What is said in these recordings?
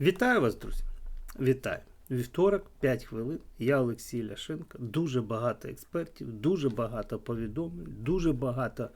Вітаю вас, друзі! Вітаю! Вівторок, 5 хвилин. Я Олексій Ляшенко. Дуже багато експертів, дуже багато повідомлень, дуже багато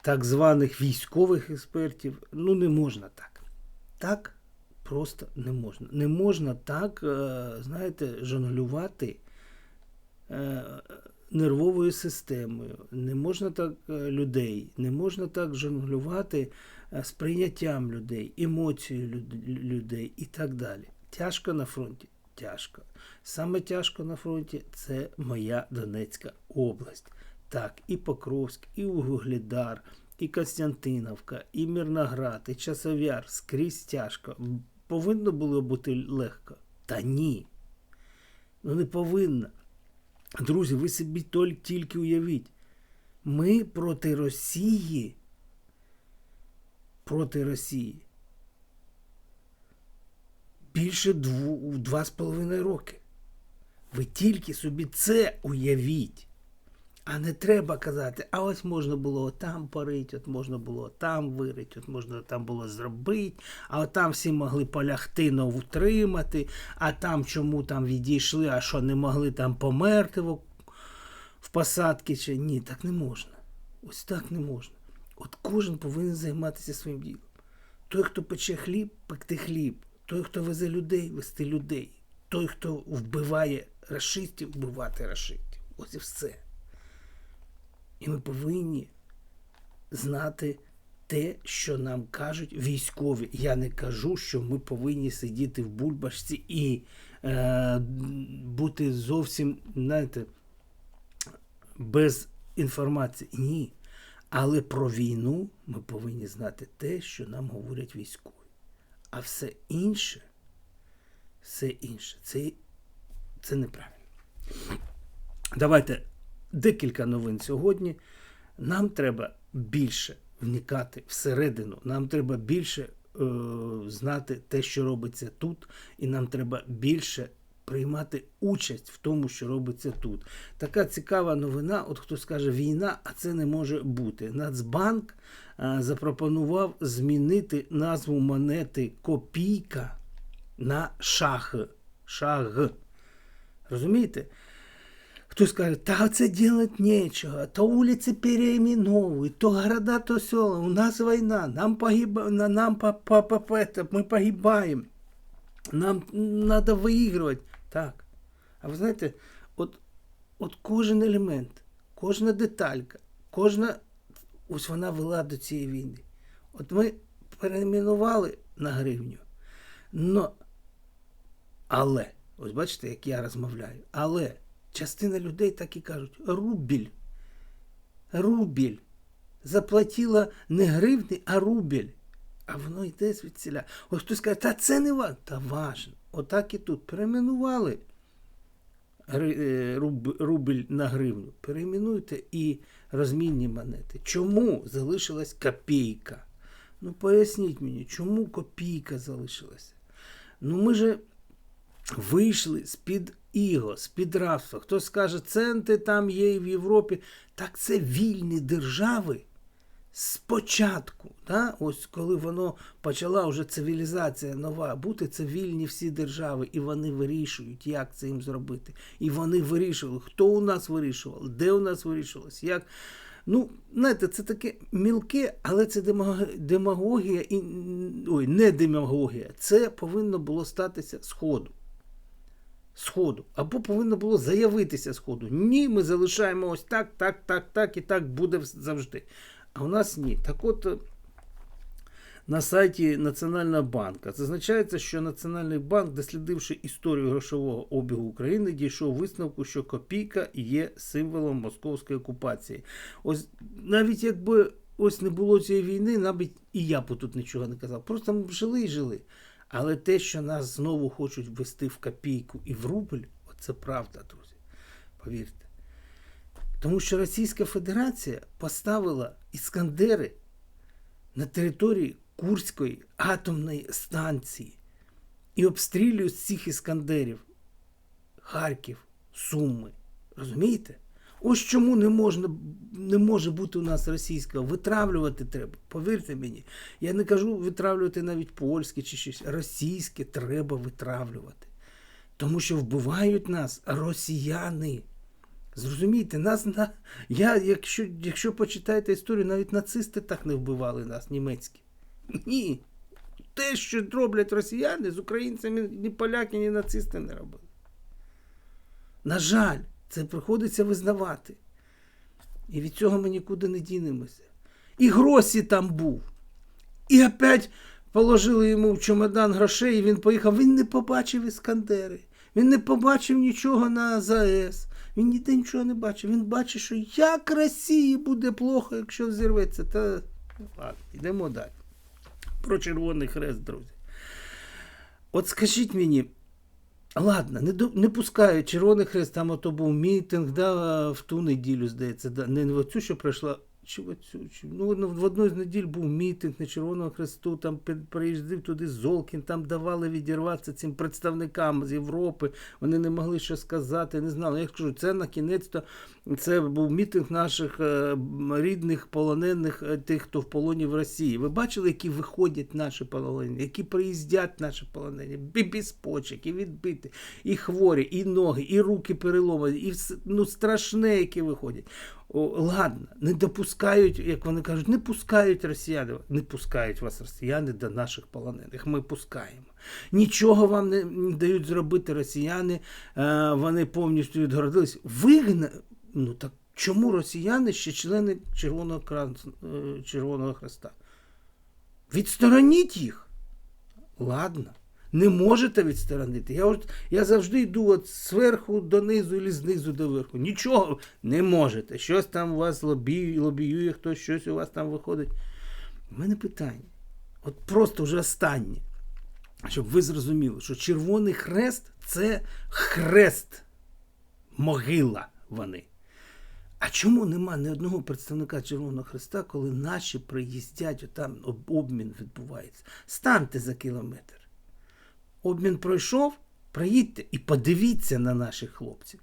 так званих військових експертів. Ну, не можна так. Так просто не можна. Не можна так, е, знаєте, жонглювати е, нервовою системою. Не можна так е, людей, не можна так жонглювати е, сприйняттям людей, емоцією людей і так далі. Тяжко на фронті. Тяжко. Саме тяжко на фронті це моя Донецька область. Так, і Покровськ, і Угледар, і Костянтиновка, і Мирноград, і Часов'яр скрізь тяжко. Повинно було бути легко. Та ні. Ну не повинно. Друзі, ви собі тільки уявіть. Ми проти Росії. Проти Росії. Більше дву, два з половиною роки. Ви тільки собі це уявіть. А не треба казати, а ось можна було там порити, от можна було там вирити, от можна там було зробити, а от там всі могли полягти, но втримати, а там чому там відійшли, а що не могли там померти в, в посадки чи ні, так не можна. Ось так не можна. От кожен повинен займатися своїм ділом. Той, хто пече хліб, пекти хліб. Той, хто везе людей, вести людей. Той, хто вбиває рашистів, вбивати рашистів. Ось і все. І ми повинні знати те, що нам кажуть військові. Я не кажу, що ми повинні сидіти в бульбашці і е, бути зовсім, знаєте, без інформації. Ні. Але про війну ми повинні знати те, що нам говорять військові. А все інше, все інше, це, це неправильно. Давайте декілька новин сьогодні. Нам треба більше вникати всередину. Нам треба більше е, знати те, що робиться тут, і нам треба більше приймати участь в тому, що робиться тут. Така цікава новина. От хто скаже війна, а це не може бути. Нацбанк е, запропонував змінити назву монети копійка на шах. Шаг. Розумієте? Хтось скаже, та це делать нечего, то вулиці переименовують, то города, то села, у нас війна, нам погиба, на- нам по, по, это, нам треба виігрувати. Так. А ви знаєте, от, от кожен елемент, кожна деталька, кожна, ось вона вела до цієї війни. От ми перейменували на гривню, но але, ось бачите, як я розмовляю, але частина людей так і кажуть: рубіль. Рубіль. Заплатила не гривні, а рубіль. А воно йде звідсіля. Ось хтось каже, та це не важно. Та важно. Отак і тут. Перейменували е, руб- рубль на гривню. Перейменуйте і розмінні монети. Чому залишилась копійка? Ну поясніть мені, чому копійка залишилася? Ну ми же вийшли з-під іго, з-під рабства. Хтось скаже, центи там є і в Європі. Так це вільні держави спочатку. Да? Ось коли воно почала вже цивілізація нова бути, це вільні всі держави, і вони вирішують, як це їм зробити. І вони вирішували, хто у нас вирішував, де у нас вирішувалось, як. Ну, знаєте, це таке мілке, але це демагогія і ой, не демагогія. Це повинно було статися з ходу. Сходу. Або повинно було заявитися сходу. Ні, ми залишаємо ось так, так, так, так і так буде завжди. А у нас ні. Так от е, на сайті Національного банку зазначається, що Національний банк, дослідивши історію грошового обігу України, дійшов висновку, що копійка є символом московської окупації. Ось навіть якби ось не було цієї війни, навіть і я б тут нічого не казав. Просто ми б жили і жили. Але те, що нас знову хочуть ввести в копійку і в рубль, оце правда, друзі. Повірте. Тому що Російська Федерація поставила іскандери на території Курської атомної станції і обстрілюють з цих іскандерів Харків, Суми. Розумієте? Ось чому не можна не може бути у нас російського. Витравлювати треба. Повірте мені. Я не кажу витравлювати навіть польське чи щось. Російське треба витравлювати. Тому що вбивають нас росіяни. Зрозумійте, нас на. Я, якщо, якщо почитаєте історію, навіть нацисти так не вбивали нас, німецькі. Ні. Те, що роблять росіяни з українцями, ні поляки, ні нацисти не робили. На жаль, це приходиться визнавати. І від цього ми нікуди не дінемося. І Гросі там був. І опять положили йому в чемодан грошей, і він поїхав. Він не побачив іскандери. Він не побачив нічого на ЗАЕС. Він ніде нічого не бачив. Він бачить, що як Росії буде плохо, якщо взірветься. Та ладно, йдемо далі. Про Червоний Хрест, друзі. От скажіть мені, ладно, не, до, не пускаю Червоний Хрест, там ото був мітинг, да, в ту неділю, здається, да, не в оцю, що пройшла, чи ну, в одну з неділь був мітинг на Червоного Хресту, там приїздив туди Золкін, там давали відірватися цим представникам з Європи, вони не могли що сказати, не знали. Я кажу, це на кінець-то, це був мітинг наших е, рідних полонених, е, тих, хто в полоні в Росії. Ви бачили, які виходять наші полонені, які приїздять наші полонені, і без почек, і відбиті, і хворі, і ноги, і руки переломані, і все, ну, страшне, які виходять. Ладно, не допускають, як вони кажуть, не пускають росіяни, не пускають вас росіяни до наших полонених. Ми пускаємо. Нічого вам не не дають зробити росіяни, е, вони повністю відгородились. Вигна... Ну так чому росіяни ще члени Червоного, кран... е, Червоного Хреста? Відстороніть їх. Ладно. Не можете відсторонити. Я, от, я завжди йду от зверху донизу і знизу до верху. Нічого не можете. Щось там у вас лобіює, лобіює, хтось щось у вас там виходить. У мене питання. От просто вже останнє. Щоб ви зрозуміли, що Червоний Хрест це хрест, могила вони. А чому нема ні одного представника Червоного Хреста, коли наші приїздять, там обмін відбувається? Станьте за кілометр. Обмін пройшов, приїдьте і подивіться на наших хлопців.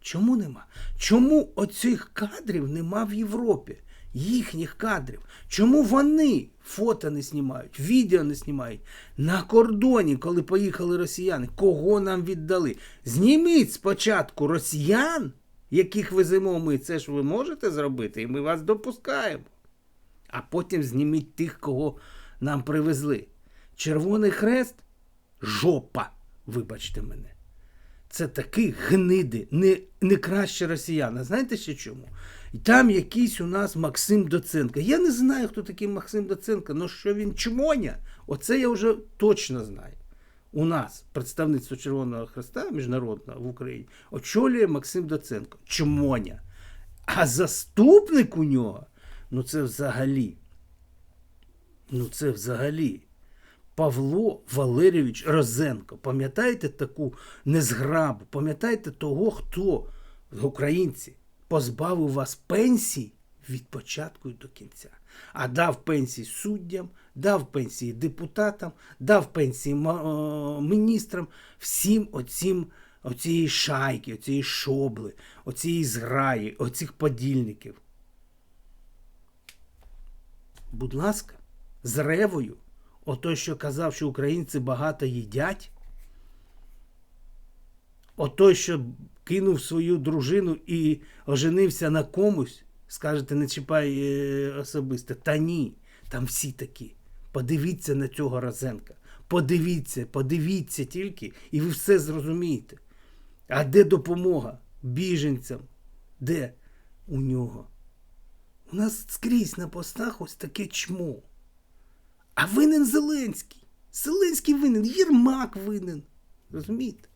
Чому нема? Чому оцих кадрів нема в Європі? Їхніх кадрів. Чому вони фото не знімають, відео не знімають? На кордоні, коли поїхали росіяни, кого нам віддали? Зніміть спочатку росіян, яких веземо ми. Це ж ви можете зробити, і ми вас допускаємо. А потім зніміть тих, кого нам привезли. Червоний хрест жопа, вибачте мене. Це такі гниди, не, не краще росіяни. Знаєте ще чому? І там якийсь у нас Максим Доценко. Я не знаю, хто такий Максим Доценко, але що він чмоня, оце я вже точно знаю. У нас представництво Червоного Хреста міжнародного в Україні очолює Максим Доценко. Чмоня. А заступник у нього, ну це взагалі. Ну це взагалі. Павло Валерійович Розенко. Пам'ятаєте таку незграбу? Пам'ятаєте того, хто українці позбавив вас пенсій від початку до кінця, а дав пенсії суддям, дав пенсії депутатам, дав пенсії е, міністрам, всім оцім, оцієї шайки, оцієї шобли, оцієї зграї, оцих подільників. Будь ласка, з ревою. Ото, що казав, що українці багато їдять. Ото, що кинув свою дружину і оженився на комусь, скажете, не чіпай е, особисто. Та ні, там всі такі. Подивіться на цього Розенка. Подивіться, подивіться тільки, і ви все зрозумієте. А де допомога біженцям? Де у нього? У нас скрізь на постах ось таке чмо. А винен Зеленський. Зеленський винен, Єрмак винен. Розумієте?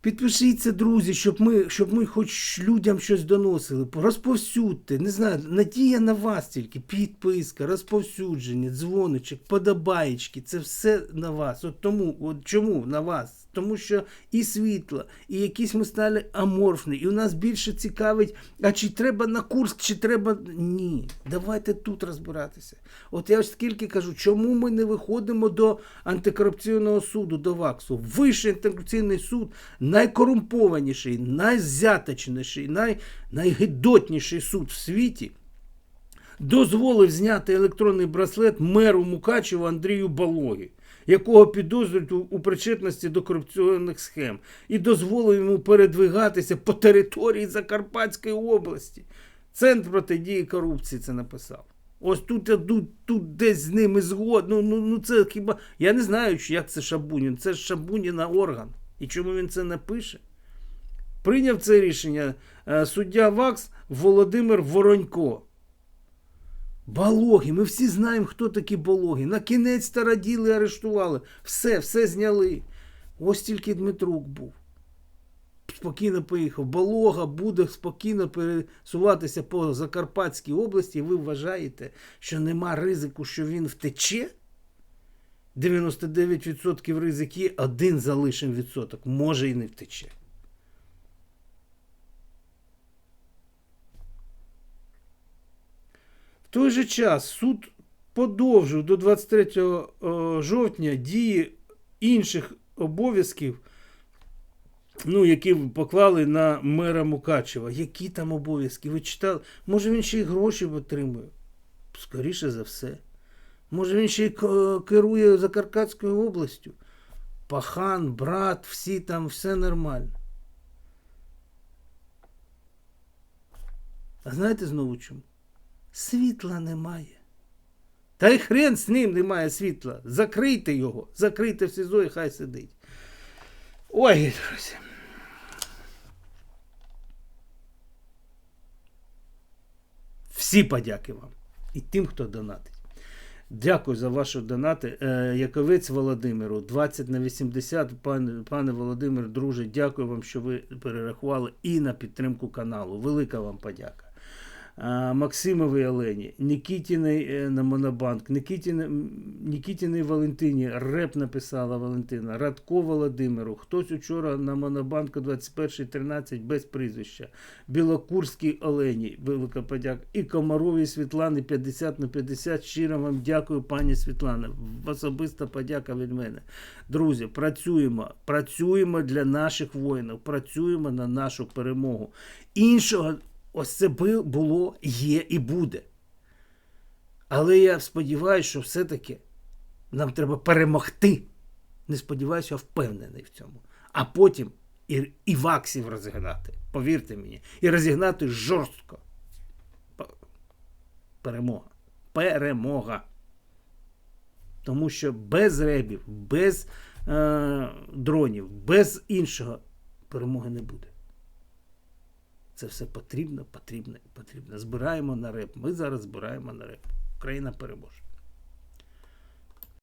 Підпишіться, друзі, щоб ми, щоб ми хоч людям щось доносили. Розповсюдьте. Не знаю, надія на вас тільки. Підписка, розповсюдження, дзвоничок, подобаєчки. Це все на вас. От тому, от чому на вас? Тому що і світло, і якісь ми стали аморфні, і у нас більше цікавить, а чи треба на Курск, чи треба. Ні. Давайте тут розбиратися. От я ж скільки кажу, чому ми не виходимо до антикорупційного суду, до ВАКСу? Вищий антикорупційний суд найкорумпованіший, найзяточніший, най, найгидотніший суд в світі дозволив зняти електронний браслет меру Мукачева Андрію Балогі, якого підозрюють у, причетності до корупційних схем, і дозволив йому передвигатися по території Закарпатської області. Центр протидії корупції це написав. Ось тут, тут, тут десь з ними згодно. Ну, ну це хіба. Я не знаю, як це Шабунін. Це Шабуніна орган. І чому він це не пише? Прийняв це рішення е, суддя ВАКС Володимир Воронько. Балоги, ми всі знаємо, хто такі балоги. На кінець тараділи, арештували. Все, все зняли. Ось тільки Дмитрук був. Спокійно поїхав. Балога буде спокійно пересуватися по Закарпатській області. Ви вважаєте, що нема ризику, що він втече? 99% ризик є, один залишим відсоток. Може і не втече. Той же час суд подовжив до 23 е, жовтня дії інших обов'язків, ну, які поклали на мера Мукачева. Які там обов'язки? Ви читали? Може він ще й гроші отримує? Скоріше за все. Може він ще й керує Закарпатською областю. Пахан, брат, всі там, все нормально. А знаєте знову чому? Світла немає. Та й хрен з ним немає світла. Закрийте його, закрийте в СІЗО і хай сидить. Ой, друзі. Всі подяки вам. І тим, хто донатить. Дякую за ваші донати. Е, Яковець Володимиру, 20 на 80. Пане, пане Володимир, друже, дякую вам, що ви перерахували і на підтримку каналу. Велика вам подяка. Максимовій Олені, Нікітіний е, на Монобанк, Нікітіни, Нікітіний Валентині, реп написала Валентина, Радко Володимиру, хтось учора на Монобанку 21.13 без прізвища, Білокурській Олені, велика подяка, і Комаровій Світлани 50 на 50. Щиро вам дякую, пані Світлана. Особиста подяка від мене. Друзі, працюємо, працюємо для наших воїнів, працюємо на нашу перемогу. Іншого ось це було, є і буде. Але я сподіваюся, що все-таки нам треба перемогти. Не сподіваюся, а впевнений в цьому. А потім і, і ваксів розігнати. Повірте мені. І розігнати жорстко. Перемога. Перемога. Тому що без ребів, без е, дронів, без іншого перемоги не буде. Це все потрібно, потрібно і потрібно. Збираємо на реп. Ми зараз збираємо на реп. Україна переможе.